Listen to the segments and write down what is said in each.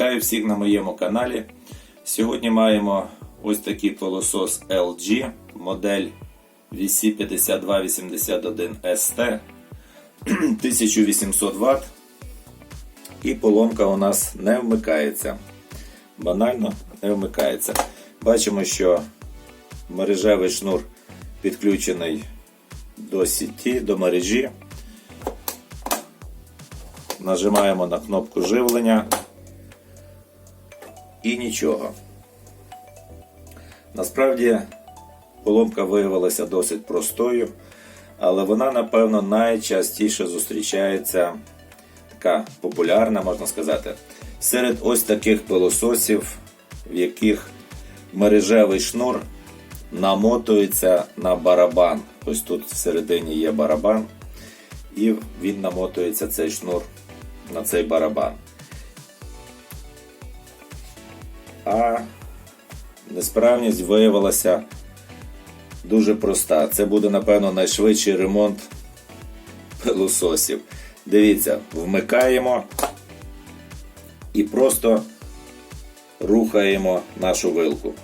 Вітаю всіх на моєму каналі. Сьогодні маємо ось такий пилосос LG, модель VC5281ST 1800 Вт. І поломка у нас не вмикається. Банально не вмикається. Бачимо, що мережевий шнур підключений до сіті, до мережі. Нажимаємо на кнопку живлення і нічого. Насправді поломка виявилася досить простою, але вона, напевно, найчастіше зустрічається така популярна, можна сказати, серед ось таких пилососів, в яких мережевий шнур намотується на барабан. Ось тут всередині є барабан, і він намотується цей шнур на цей барабан. А несправність виявилася дуже проста. Це буде, напевно, найшвидший ремонт пилососів. Дивіться, вмикаємо і просто рухаємо нашу вилку.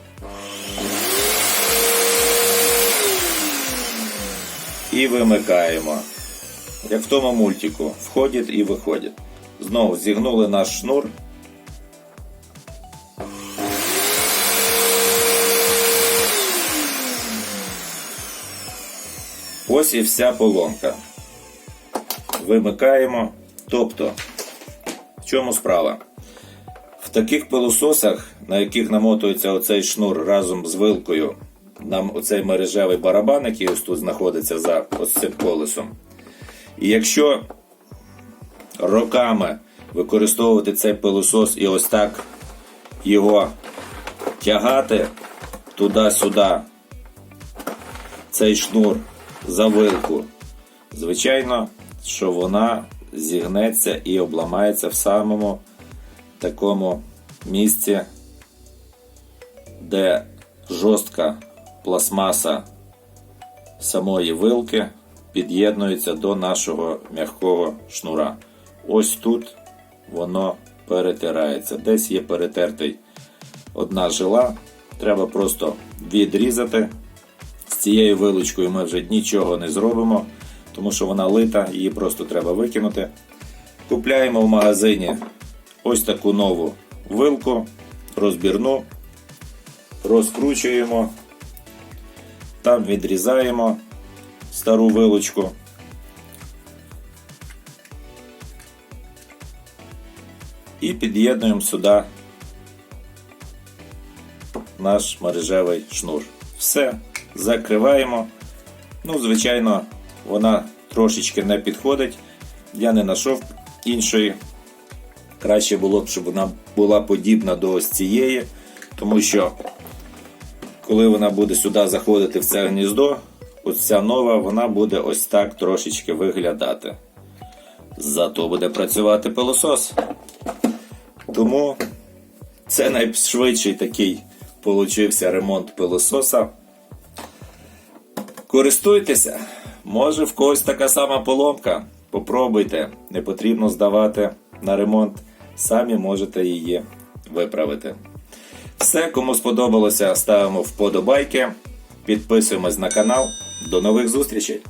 І вимикаємо. Як в тому мультику, входить і виходить. Знову зігнули наш шнур. Ось і вся поломка. Вимикаємо. Тобто, в чому справа? В таких пилососах, на яких намотується оцей шнур разом з вилкою, нам оцей мережевий барабан, який ось тут знаходиться за ось цим колесом. І якщо роками використовувати цей пилосос і ось так його тягати туди-сюди, цей шнур за вилку, звичайно, що вона зігнеться і обламається в самому такому місці, де жорстка пластмаса самої вилки під'єднується до нашого м'якого шнура. Ось тут воно перетирається. Десь є перетертий одна жила. Треба просто відрізати. Цією вилочкою ми вже нічого не зробимо, тому що вона лита, її просто треба викинути. Купляємо в магазині ось таку нову вилку, розбірну, розкручуємо, там відрізаємо стару вилочку. І під'єднуємо сюди наш мережевий шнур. Все, закриваємо. Ну, звичайно, вона трошечки не підходить. Я не знайшов іншої. Краще було б, щоб вона була подібна до ось цієї, тому що коли вона буде сюди заходити в це гніздо, ось ця нова, вона буде ось так трошечки виглядати. Зато буде працювати пилосос. Тому це найшвидший такий получився ремонт пилососа. Користуйтеся, може в когось така сама поломка. Попробуйте, не потрібно здавати на ремонт, самі можете її виправити. Все, кому сподобалося, ставимо вподобайки, підписуємось на канал. До нових зустрічей!